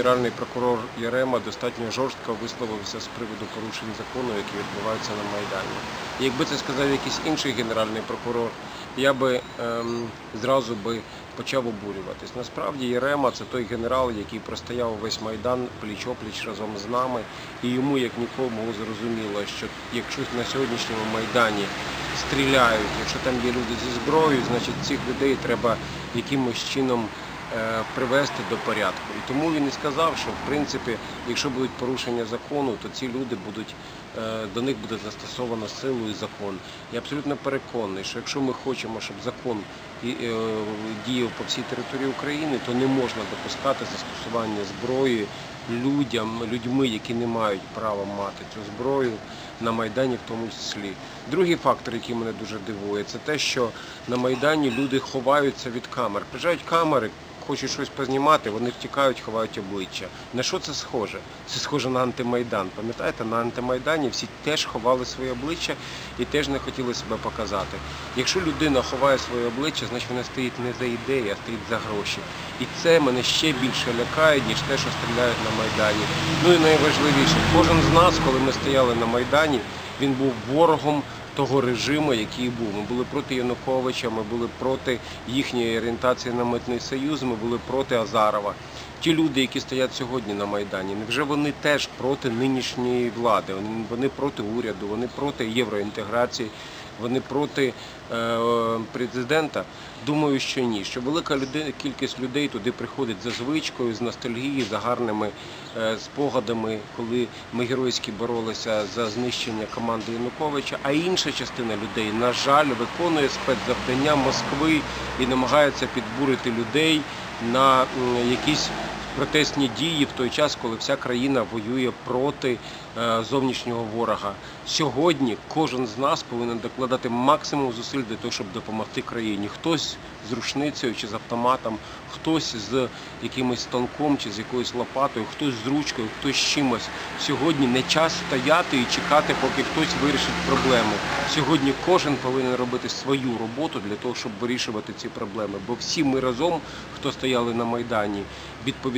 генеральний прокурор Ярема достатньо жорстко висловився з приводу порушень закону, які відбуваються на Майдані. Якби це сказав якийсь інший генеральний прокурор, я би ем, зразу би почав обурюватись. Насправді Єрема це той генерал, який простояв весь Майдан пліч-опліч разом з нами, і йому, як нікому, зрозуміло, що якщо на сьогоднішньому Майдані стріляють, якщо там є люди зі зброєю, значить цих людей треба якимось чином привести до порядку. І тому він і сказав, що в принципі, якщо будуть порушення закону, то ці люди будуть е, до них буде застосовано силу і закон. Я абсолютно переконаний, що якщо ми хочемо, щоб закон е, діяв по всій території України, то не можна допускати застосування зброї людям, людьми, які не мають права мати цю зброю на Майдані в тому числі. Другий фактор, який мене дуже дивує, це те, що на Майдані люди ховаються від камер. Приїжджають камери, хочуть щось познімати, вони втікають, ховають обличчя. На що це схоже? Це схоже на антимайдан. Пам'ятаєте, на антимайдані всі теж ховали своє обличчя і теж не хотіли себе показати. Якщо людина ховає своє обличчя, значить вона стоїть не за ідеї, а стоїть за гроші. І це мене ще більше лякає, ніж те, що стріляють на Майдані. Ну і найважливіше, кожен з нас, коли ми стояли на Майдані, він був ворогом того режиму, який був. Ми були проти Януковича, ми були проти їхньої орієнтації на митний союз, ми були проти Азарова. Ті люди, які стоять сьогодні на Майдані, невже вони теж проти нинішньої влади? Вони, проти уряду, вони проти євроінтеграції, вони проти е, президента? Думаю, що ні. Що велика кількість людей туди приходить за звичкою, з ностальгією, за гарними е, спогадами, коли ми геройськи боролися за знищення команди Януковича. А інша частина людей, на жаль, виконує спецзавдання Москви і намагається підбурити людей на якісь протестні дії в той час, коли вся країна воює проти е, зовнішнього ворога. Сьогодні кожен з нас повинен докладати максимум зусиль для того, щоб допомогти країні. Хтось з рушницею чи з автоматом, хтось з якимось станком чи з якоюсь лопатою, хтось з ручкою, хтось з чимось. Сьогодні не час стояти і чекати, поки хтось вирішить проблему. Сьогодні кожен повинен робити свою роботу для того, щоб вирішувати ці проблеми. Бо всі ми разом, хто стояли на Майдані,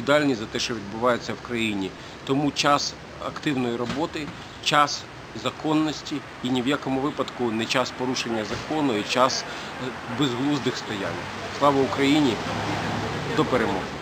відповідальні за те, що відбувається в країні. Тому час активної роботи, час законності і ні в якому випадку не час порушення закону і час безглуздих стоянь. Слава Україні! До перемоги!